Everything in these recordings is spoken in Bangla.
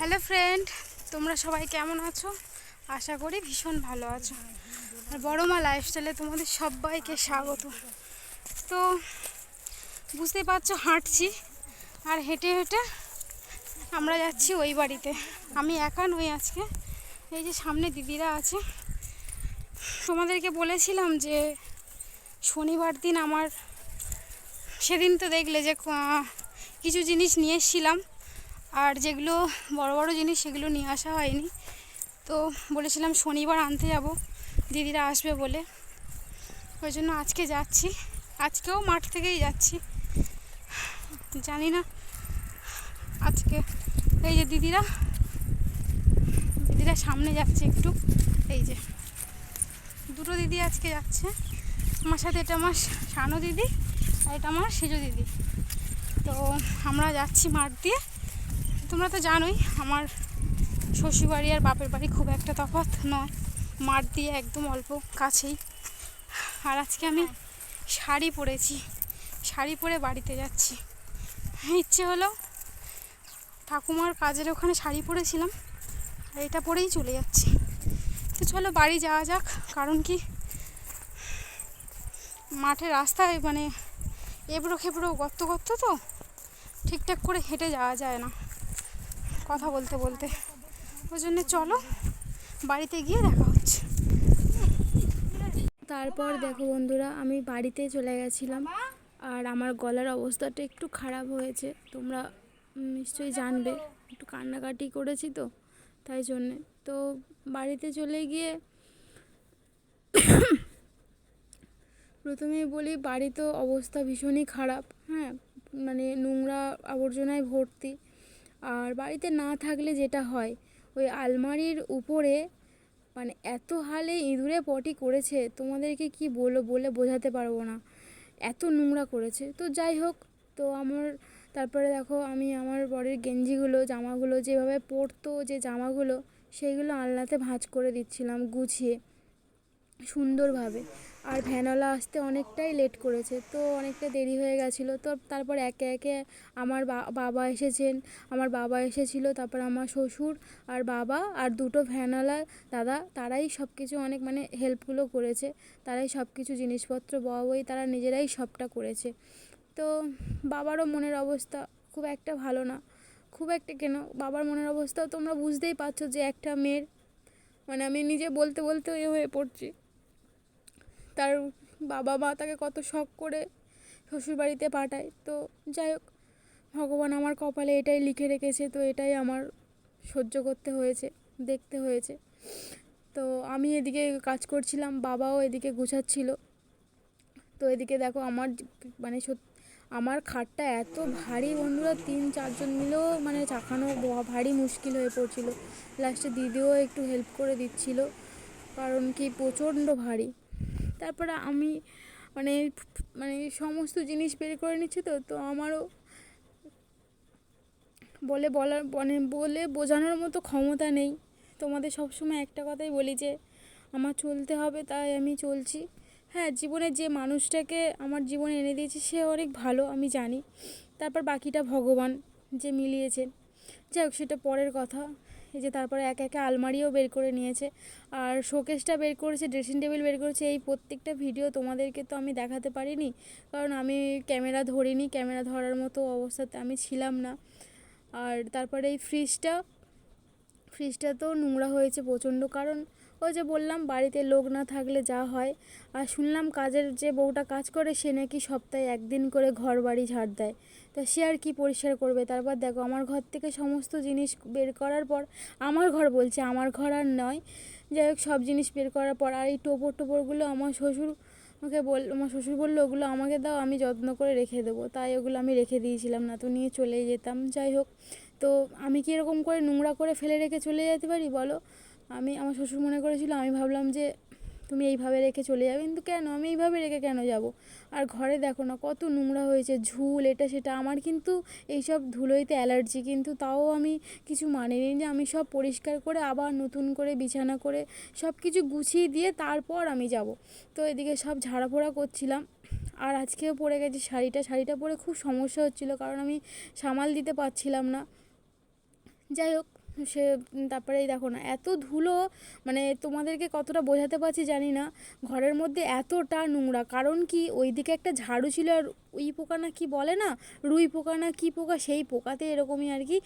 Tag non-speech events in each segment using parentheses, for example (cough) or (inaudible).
হ্যালো ফ্রেন্ড, তোমরা সবাই কেমন আছো? আশা করি ভীষণ ভালো আছো। আর বড় মা লাইফস্টাইলে তোমাদের সবাইকে স্বাগত। তো, বুঝতেই পারছ হাঁটছি, আর হেঁটে হেঁটে আমরা যাচ্ছি ওই বাড়িতে। আমি একা নই আজকে, এই যে সামনে দিদিরা আছে। তোমাদেরকে বলেছিলাম যে, শনিবার দিন আমার, সেদিন তো দেখলে যে কিছু জিনিস নিয়ে এসেছিলাম। আর যেগুলো বড় বড় জিনিস সেগুলো নিয়ে আসা হয়নি। তো বলেছিলাম শনিবার আনতে যাব, দিদিরা আসবে বলে। ওই জন্য আজকে যাচ্ছি। আজকেও মাঠ থেকেই যাচ্ছি। জানি না আজকে। এই যে দিদিরা। দিদিরা সামনে যাচ্ছে একটু। এই যে। দুটো দিদি আজকে যাচ্ছে। আমার সাথে এটা আমার সানো দিদি আর এটা আমার সেজো দিদি। তো আমরা যাচ্ছি মাঠ দিয়ে। তোমরা তো জানোই, আমার শ্বশুরবাড়ি আর বাপের বাড়ি খুব একটা তফাৎ নয়। মাঠ দিয়ে একদম অল্প কাছেই। আর আজকে আমি শাড়ি পরেছি, শাড়ি পরে বাড়িতে যাচ্ছি। ইচ্ছে হলো ঠাকুমার কাজের ওখানে শাড়ি পরেছিলাম, আর এটা পরেই চলে যাচ্ছি। তো চলো বাড়ি যাওয়া যাক, কারণ কি মাঠে রাস্তায় মানে এবড়ো খেবড়ো গর্ত গর্ত তো, ঠিকঠাক করে হেঁটে যাওয়া যায় না। কথা বলতে বলতে। ওই জন্য চলো, বাড়িতে গিয়ে দেখা হচ্ছে। তারপর দেখো বন্ধুরা, আমি বাড়িতে চলে গেছিলাম। আর আমার গলার অবস্থাটা একটু খারাপ হয়েছে। তোমরা নিশ্চয়ই জানবে, একটু কান্নাকাটি করেছি তো, তাই জন্যে। তো বাড়িতে চলে গিয়ে প্রথমেই বলি বাড়ি তো অবস্থা ভীষণই খারাপ। হ্যাঁ মানে নোংরা আবর্জনায় ভর্তি। আর বাড়িতে না থাকলে যেটা হয়, ওই আলমারির উপরে মানে এত হালে ইঁদুরে পটি করেছে, তোমাদেরকে কি বলো, বলে বোঝাতে পারব না। এত নোংরা করেছে। তো যাই হোক, তো আমার, তারপরে দেখো আমি আমার বরের গেঞ্জিগুলো, জামাগুলো যেভাবে পরতো, যে জামাগুলো, সেইগুলো আলনাতে ভাঁজ করে দিচ্ছিলাম গুছিয়ে, সুন্দরভাবে। আর ভ্যানওয়ালা আসতে অনেকটাই লেট করেছে, তো অনেকটা দেরি হয়ে গেছিল। তো তারপর একে একে আমার বাবা এসেছেন, আমার বাবা এসেছিল, তারপর আমার শ্বশুর আর বাবা আর দুটো ভ্যানওয়ালা দাদা, তারাই সব কিছু অনেক মানে হেল্পগুলো করেছে। তারাই সব কিছু জিনিসপত্র বই তারা নিজেরাই সবটা করেছে। তো বাবারও মনের অবস্থা খুব একটা ভালো না। খুব একটা কেন? বাবার মনের অবস্থাও তোমরা বুঝতেই পারছ যে একটা মেয়ের মানে আমি নিজে বলতে বলতে এ হয়ে পড়ছি। তার বাবা মা তাকে কত শখ করে শ্বশুরবাড়িতে পাঠায়। তো যাই হোক, ভগবান আমার কপালে এটাই লিখে রেখেছে, তো এটাই আমার সহ্য করতে হয়েছে, দেখতে হয়েছে। তো আমি এদিকে কাজ করছিলাম, বাবাও এদিকে গুছাচ্ছিল। তো এদিকে দেখো আমার মানে আমার খাটটা এত ভারী বন্ধুরা, তিন চারজন মিলেও মানে চাকানো ব- ভারী মুশকিল হয়ে পড়ছিল। লাস্টে দিদিও একটু হেল্প করে দিচ্ছিল, কারণ কি প্রচণ্ড ভারী। তারপরে আমি মানে মানে সমস্ত জিনিস বের করে নিচ্ছি তো তো আমারও বলে বলার মানে বলে বোঝানোর মতো ক্ষমতা নেই। তোমাদের সবসময় একটা কথাই বলি যে, আমার চলতে হবে তাই আমি চলছি। হ্যাঁ জীবনে যে মানুষটাকে আমার জীবনে এনে দিয়েছে সে অনেক ভালো, আমি জানি। তারপর বাকিটা ভগবান যে মিলিয়েছেন যাই হোক, সেটা পরের কথা। এই যে তারপরে একে একে আলমারিও বের করে নিয়েছে। আর শোকেসটা বের করেছে ড্রেসিং টেবিল বের করেছে, এই প্রত্যেকটা ভিডিও তোমাদেরকে তো আমি দেখাতে পারিনি। কারণ আমি ক্যামেরা ধরিনি, ক্যামেরা ধরার মতো অবস্থাতে আমি ছিলাম না। আর তারপরে এই ফ্রিজটা ফ্রিজটা তো নোংরা হয়েছে প্রচণ্ড কারণ ওই যে বললাম, বাড়িতে লোক না থাকলে যা হয়। আর শুনলাম কাজের যে বউটা কাজ করে, সে নাকি সপ্তাহে একদিন করে ঘর বাড়ি ঝাড় দেয়। তা সে আর কি পরিষ্কার করবে? তারপর দেখো, আমার ঘর থেকে সমস্ত জিনিস বের করার পর, আমার ঘর বলছে, আমার ঘর আর নয়। যাই হোক, সব জিনিস বের করার পর, আর এই টোপর টোপরগুলো আমার শ্বশুর আমাকে বল, আমার শ্বশুর বলল, ওগুলো আমাকে দাও, আমি যত্ন করে রেখে দেবো। তাই ওগুলো আমি রেখে দিয়েছিলাম না, তো নিয়ে চলে যেতাম। যাই হোক, তো আমি কি এরকম করে নোংরা করে ফেলে রেখে চলে যেতে পারি, বলো? আমি, আমার শ্বশুর মনে করেছিল, আমি ভাবলাম যে, তুমি এইভাবে রেখে চলে যাবে। কিন্তু কেন? আমি এইভাবে রেখে কেন যাব? আর ঘরে দেখো না, কত নোংরা হয়েছে, ঝুল, এটা, সেটা। আমার কিন্তু এইসব ধুলোইতে অ্যালার্জি, কিন্তু তাও আমি কিছু মানিনি যে, আমি সব পরিষ্কার করে, আবার নতুন করে বিছানা করে সব কিছু গুছিয়ে দিয়ে তারপর আমি যাব। তো এদিকে সব ঝাড়াফোড়া করছিলাম। আর আজকেও পরে গেছে শাড়িটা। শাড়িটা পরে খুব সমস্যা হচ্ছিল, কারণ আমি সামাল দিতে পারছিলাম না। যাই হোক সে তারপরে এই দেখো না, এত ধুলো মানে তোমাদেরকে কতটা বোঝাতে পারছি জানি না, ঘরের মধ্যে এতটা নোংরা। কারণ কি ওই দিকে একটা ঝাড়ু ছিল আর ওই পোকা না কি বলে না, রুই পোকা না কি পোকা, সেই পোকাতে এরকমই আর কি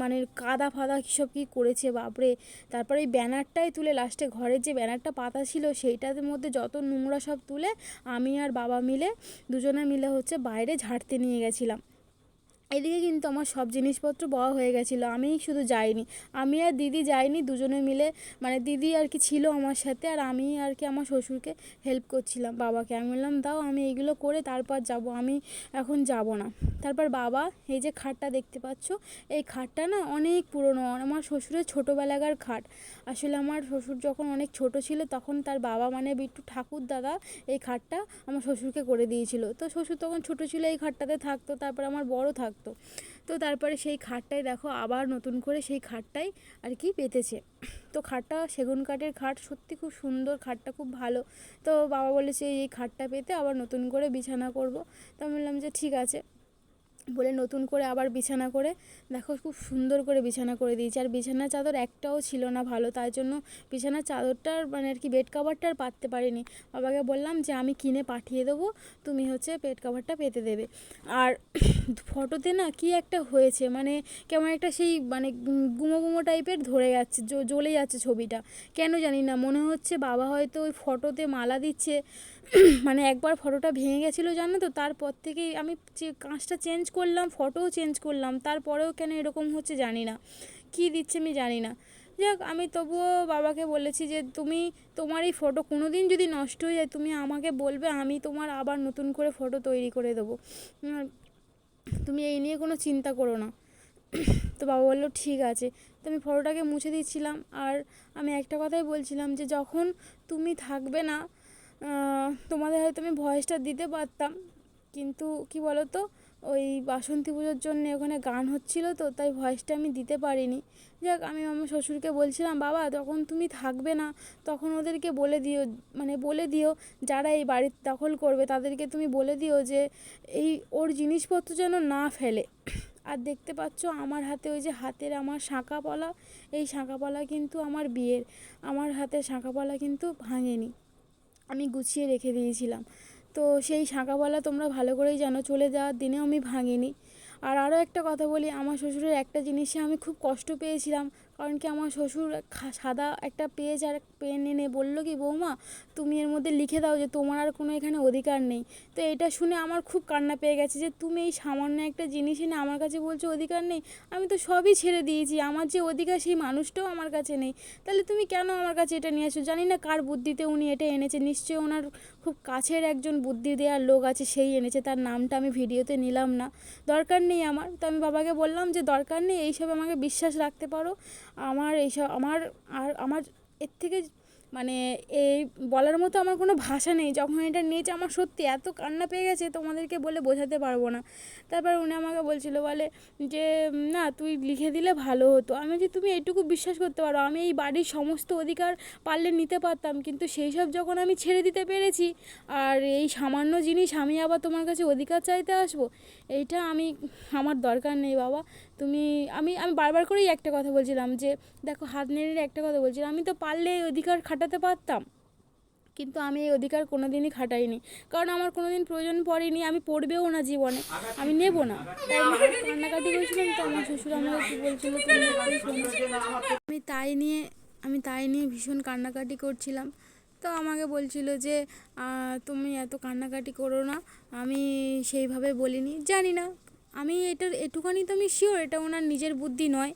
মানে কাদা ফাদা সব কী করেছে, বাপরে। তারপরে ওই ব্যানারটাই তুলে লাস্টে ঘরের যে ব্যানারটা পাতা ছিল, সেইটার মধ্যে যত নোংরা সব তুলে, আমি আর বাবা মিলে, দুজনে মিলে হচ্ছে বাইরে ঝাড়তে নিয়ে গেছিলাম। এদিকে কিন্তু আমার সব জিনিসপত্র বড় হয়ে গেছিল আমিই শুধু যাইনি। আমি আর দিদি যাইনি, দুজনে মিলে মানে দিদি আর কি ছিল আমার সাথে, আর আমি আর কি আমার শ্বশুরকে হেল্প করছিলাম, বাবাকে। আমি বললাম, দাও, আমি এইগুলো করে তারপর যাব, আমি এখন যাব না। তারপর বাবা, এই যে খাটটা দেখতে পাচ্ছ, এই খাটটা না অনেক পুরনো, আমার শ্বশুরের ছোটোবেলাকার খাট। আসলে আমার শ্বশুর যখন অনেক ছোট ছিল, তখন তার বাবা মানে বিট্টু ঠাকুর দাদা এই খাটটা আমার শ্বশুরকে করে দিয়েছিল। তো শ্বশুর তখন ছোট ছিল, এই খাটটাতে থাকতো, তারপর আমার বড় থাকতো। তো তারপরে সেই খাটটাই দেখো আবার নতুন করে সেই খাটটাই আর কি পেতেছে। তো খাটটা সেগুন কাঠের খাট, সত্যি খুব সুন্দর, খাটটা খুব ভালো। তো বাবা বলেছে এই খাটটা পেতে আবার নতুন করে বিছানা করব। তো আমি বললাম যে ঠিক আছে। বলে নতুন করে আবার বিছানা করে, দেখো খুব সুন্দর করে বিছানা করে দিয়েছি। আর বিছানার চাদর একটাও ছিল না ভালো তাই জন্য বিছানার চাদরটার মানে আর কি বেড কাভারটা আর পাততে পারিনি। বাবাকে বললাম যে, আমি কিনে পাঠিয়ে দেবো, তুমি হচ্ছে বেড কাভারটা পেতে দেবে। আর ফটোতে না কি একটা হয়েছে মানে কেমন একটা সেই মানে গুমো গুমো টাইপের ধরে যাচ্ছে জ্বলে যাচ্ছে ছবিটা। কেন জানি না, মনে হচ্ছে বাবা হয়তো ওই ফটোতে মালা দিচ্ছে। (coughs) মানে একবার ফটোটা ভেঙে গেছিল, জানো তো? তারপর থেকেই আমি যে কাঁচটা চেঞ্জ করলাম ফটোও চেঞ্জ করলাম, তারপরেও কেন এরকম হচ্ছে জানি না। কী দিচ্ছে আমি জানি না। যাক, আমি তবুও বাবাকে বলেছি যে, তুমি তোমার এই ফটো কোনো দিন যদি নষ্ট হয়ে যায়, তুমি আমাকে বলবে, আমি তোমার আবার নতুন করে ফটো তৈরি করে দেবো। তুমি এই নিয়ে কোনো চিন্তা করো না। (coughs) তো বাবা বলল, ঠিক আছে। তো আমি ফটোটাকে মুছে দিচ্ছিলাম। আর আমি একটা কথাই বলছিলাম যে, যখন তুমি থাকবে না তোমাদের হয়তো আমি ভয়েসটা দিতে পারতাম, কিন্তু কি বলো তো ওই বাসন্তী পুজোর জন্য ওখানে গান হচ্ছিল তো, তাই ভয়েসটা আমি দিতে পারিনি। যাক, আমি আমার শ্বশুরকে বলছিলাম, বাবা, তখন তুমি থাকবে না, তখন ওদেরকে বলে দিও মানে বলে দিও, যারা এই বাড়ি দখল করবে, তাদেরকে তুমি বলে দিও যে, এই ওর জিনিসপত্র যেন না ফেলে। আর দেখতে পাচ্ছ, আমার হাতে ওই যে হাতের আমার শাঁখা পলা এই শাঁখা পলা কিন্তু আমার বিয়ের, আমার হাতে শাঁখা পলা কিন্তু ভাঙেনি। আমি গুছিয়ে রেখে দিয়েছিলাম। তো সেই শাঁখাওয়ালা তোমরা ভালো করেই জানো, চলে যাওয়ার দিনেও আমি ভাঙিনি। আর আরও একটা কথা বলি, আমার শ্বশুরের একটা জিনিসে আমি খুব কষ্ট পেয়েছিলাম। কারণ কি আমার শ্বশুর সাদা একটা পেজ আর পেন এনে বলল কি, বৌমা, তুমি এর মধ্যে লিখে দাও যে তোমার আর কোনো এখানে অধিকার নেই। তো এটা শুনে আমার খুব কান্না পেয়ে গেছে যে তুমি এই সামান্য একটা জিনিস এনে আমার কাছে বলছো অধিকার নেই, আমি তো সবই ছেড়ে দিয়েছি। আমার যে অধিকার, সেই মানুষটাও আমার কাছে নেই। তাহলে তুমি কেন আমার কাছে এটা নিয়ে আসো জানি না কার বুদ্ধিতে উনি এটা এনেছে। নিশ্চয়ই ওনার খুব কাছের একজন বুদ্ধি দেওয়ার লোক আছে, সেই এনেছে। তার নামটা আমি ভিডিওতে নিলাম না। দরকার নেই আমার। তো আমি বাবাকে বললাম যে, দরকার নেই, এইসব আমাকে বিশ্বাস রাখতে পারো। আমার এইসব, আমার আর আমার এর থেকে মানে এই বলার মতো আমার কোনো ভাষা নেই। যখন এটা নিয়েছে আমার সত্যি এত কান্না পেয়ে গেছে, তোমাদেরকে বলে বোঝাতে পারব না। তারপর উনি আমাকে বলছিল, বলে যে, না, তুই লিখে দিলে ভালো হতো। আমি যে তুমি এইটুকু বিশ্বাস করতে পারো। আমি এই বাড়ির সমস্ত অধিকার পারলে নিতে পারতাম। কিন্তু সেই সব যখন আমি ছেড়ে দিতে পেরেছি, আর এই সামান্য জিনিস আমি আবার তোমার কাছে অধিকার চাইতে আসব, এইটা আমি, আমার দরকার নেই বাবা। তুমি, আমি আমি বারবার করেই একটা কথা বলছিলাম যে, দেখো হাত নেড়ে একটা কথা বলছিলাম, আমি তো পারলে এই অধিকার খাটাতে পারতাম। কিন্তু আমি এই অধিকার কোনো দিনই খাটাইনি। কারণ আমার কোনো দিন প্রয়োজন পড়েনি, আমি পড়বেও না জীবনে, আমি নেব না। কান্নাকাটি করেছিলাম তো আমার শ্বশুর আমাকে বলছিল আমি তাই নিয়ে, আমি তাই নিয়ে ভীষণ কান্নাকাটি করছিলাম। তো আমাকে বলছিল যে তুমি এত কান্নাকাটি করো না, আমি সেইভাবে বলিনি, জানি না। আমি এটার এটুখানি তো আমি শিওর এটা ওনার নিজের বুদ্ধি নয়।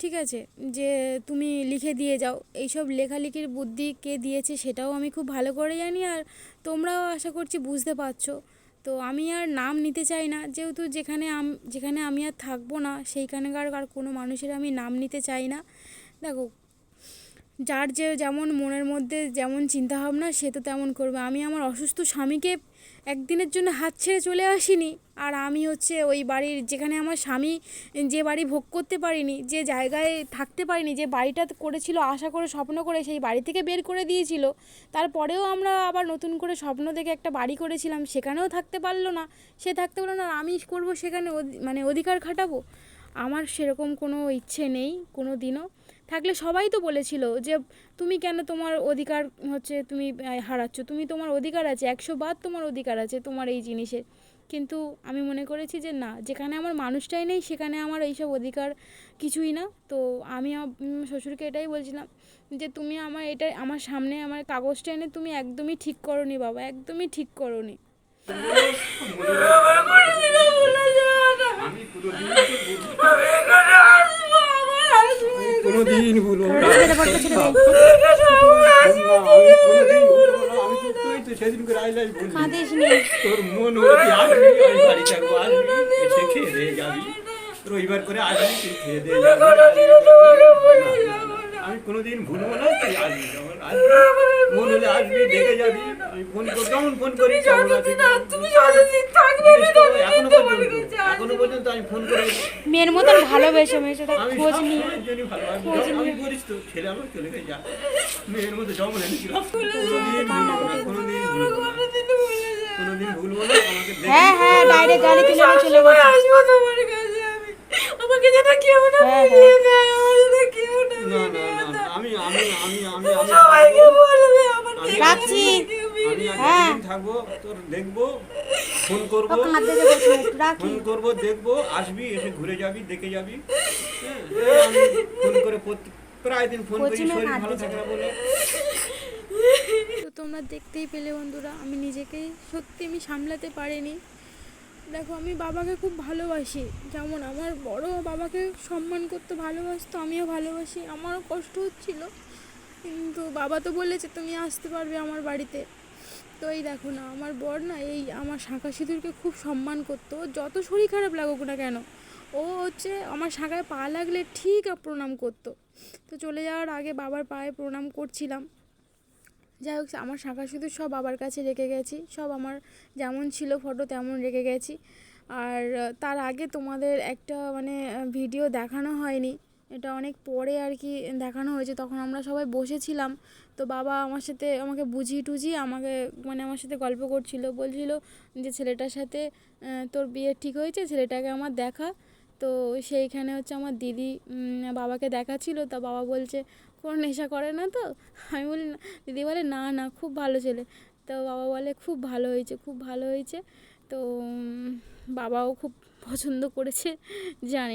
ঠিক আছে? যে তুমি লিখে দিয়ে যাও। এইসব লেখালেখির বুদ্ধি কে দিয়েছে সেটাও আমি খুব ভালো করে জানি আর তোমরাও আশা করছি বুঝতে পারছ। তো আমি আর নাম নিতে চাই না। যেহেতু যেখানে আম, যেখানে আমি আর থাকব না, সেইখানকার আর কোনো মানুষের আমি নাম নিতে চাই না। দেখো যার যে যেমন মনের মধ্যে যেমন চিন্তাভাবনা, সে তো তেমন করবে। আমি আমার অসুস্থ স্বামীকে একদিনের জন্য হাত ছেড়ে চলে আসিনি। আর আমি হচ্ছে ওই বাড়ির যেখানে আমার স্বামী, যে বাড়ি ভোগ করতে পারিনি, যে জায়গায় থাকতে পারিনি, যে বাড়িটা করেছিল, আশা করে, স্বপ্ন করে, সেই বাড়ি থেকে বের করে দিয়েছিল। তারপরেও আমরা আবার নতুন করে স্বপ্ন দেখে একটা বাড়ি করেছিলাম, সেখানেও থাকতে পারল না। সে থাকতে পারল না আমি করব সেখানে মানে অধিকার খাটাবো। আমার সেরকম কোনো ইচ্ছে নেই কোনো দিনও থাকলে সবাই তো বলেছিল যে তুমি কেন তোমার অধিকার হচ্ছে তুমি হারাচ্ছ তুমি তোমার অধিকার আছে একশো বার তোমার অধিকার আছে তোমার এই জিনিসের কিন্তু আমি মনে করেছি যে না যেখানে আমার মানুষটাই নেই সেখানে আমার এইসব অধিকার কিছুই না তো আমি শ্বশুরকে এটাই বলছিলাম যে তুমি আমার এটা আমার সামনে আমার কাগজটা এনে তুমি একদমই ঠিক করনি বাবা একদমই ঠিক করনি কোনোদিন নি। তোর মন রবিবার করে আসবি তুই খেয়ে আমি কোনোদিন ভুলবো না তুই আসবি মন হলে আসবি দেখে যাবি। আমি ফোন কেমন করি এখনও পর্যন্ত এখনও পর্যন্ত আমি ফোন করে। মেয়ের মতন ভালোবেসে মেয়ের সাথে খোঁজ তো ছেলে আমার চলে গেছে যা। মেয়ের কোনোদিন ভুলবো না আমাকে হ্যাঁ হ্যাঁ ডাইরেক্ট গাড়ি চলে গেছে। হ্যাঁ, হ্যাঁ। না না না না, আমি আমি আমি আমি আমি আমি রাখছি আমি আর হ্যাঁ। একদিন থাকব তোর দেখব ফোন করব ফোন করব দেখব আসবি এসে ঘুরে যাবি দেখে যাবি। হ্যাঁ আমি ফোন করে প্রায় দিন ফোন করি শরীর ভালো থাকে না বলে। তো তোমরা দেখতেই পেলে বন্ধুরা আমি নিজেকেই সত্যি আমি সামলাতে পারিনি। দেখো, আমি বাবাকে খুব ভালোবাসি। যেমন আমার বড় বাবাকে সম্মান করতে ভালোবাসতো, আমিও ভালোবাসি। আমারও কষ্ট হচ্ছিল। কিন্তু বাবা তো বলেছে, তুমি আসতে পারবে আমার বাড়িতে। তো এই দেখো না, আমার বর না এই আমার শাঁখা সিঁদুরকে খুব সম্মান করতো। যত শরীর খারাপ লাগুক না কেন, ও হচ্ছে আমার শাঁখায় পা লাগলে ঠিক প্রণাম করতো। তো চলে যাওয়ার আগে বাবার পায়ে প্রণাম করছিলাম। যাই হোক, আমার শাঁখা শুধু সব বাবার কাছে রেখে গেছি। সব আমার যেমন ছিল ফটো তেমন রেখে গেছি। আর তার আগে তোমাদের একটা মানে ভিডিও দেখানো হয়নি। এটা অনেক পরে আর কি দেখানো হয়েছে। তখন আমরা সবাই বসেছিলাম। তো বাবা আমার সাথে আমাকে বুঝিয়ে টুঝিয়ে আমাকে মানে আমার সাথে গল্প করছিল। বলছিল যে, ছেলেটার সাথে তোর বিয়ে ঠিক হয়েছে? ছেলেটাকে আমার দেখা। তো সেইখানে হচ্ছে আমার দিদি বাবাকে দেখাচ্ছিল। তা বাবা বলছে কোনো নেশা করে না তো? আমি বলি, না। দিদি বলে, না না, খুব ভালো ছেলে। তো বাবা বলে, খুব ভালো হয়েছে, খুব ভালো হয়েছে। তো বাবাও খুব পছন্দ করেছে, জানি।